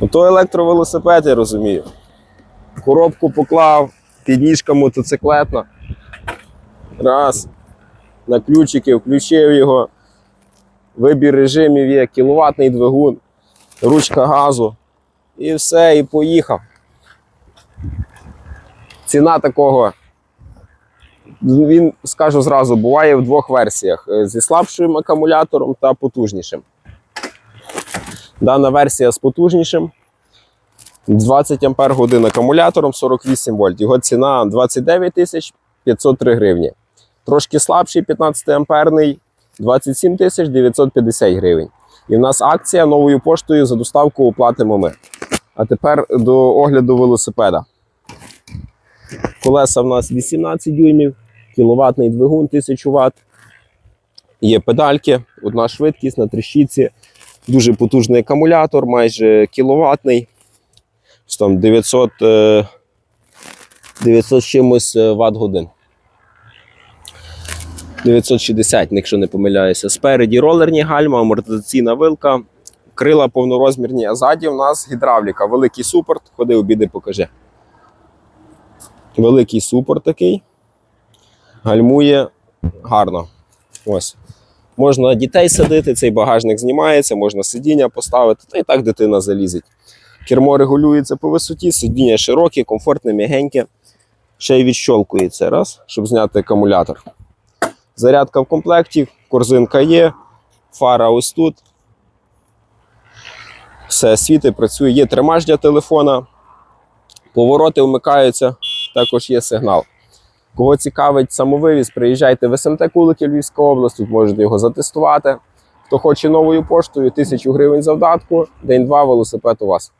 Ото електровелосипед, я розумію. Коробку поклав, підніжка мотоциклетна. Раз. На ключики включив його. Вибір режимів є, кіловатний двигун, ручка газу. І все, і поїхав. Ціна такого. Він, скажу зразу, буває в двох версіях: е, зі слабшим акумулятором та потужнішим. Дана версія з потужнішим. 20 Ампер годин акумулятором 48 вольт. Його ціна 29 тисяч 503 гривні. Трошки слабший 15 амперний 27 тисяч 950 гривень. І в нас акція новою поштою за доставку оплатимо ми. А тепер до огляду велосипеда. Колеса в нас 18 дюймів, кіловатний двигун 1000 Вт. Є педальки, одна швидкість на трещиці, дуже потужний акумулятор, майже кіловатний. Там 900, е, 900 чимось е, ватт годин. 960, якщо не помиляюся. Спереді ролерні гальма, амортизаційна вилка, крила повнорозмірні, а ззаді в нас гідравліка, великий супорт. Ходи, обіди, покажи. Великий супорт такий. Гальмує гарно. Ось. Можна дітей садити, цей багажник знімається, можна сидіння поставити, та і так дитина залізить. Кермо регулюється по висоті, сидіння широке, комфортне, м'ягеньке. Ще й відщолкується раз, щоб зняти акумулятор. Зарядка в комплекті, корзинка є, фара ось тут. Все, світи працює, є тримач для телефона, повороти вмикаються, також є сигнал. Кого цікавить самовивіз, приїжджайте в СМТ Кулики Львівська область, тут можете його затестувати. Хто хоче новою поштою, тисячу гривень завдатку, день-два велосипед у вас.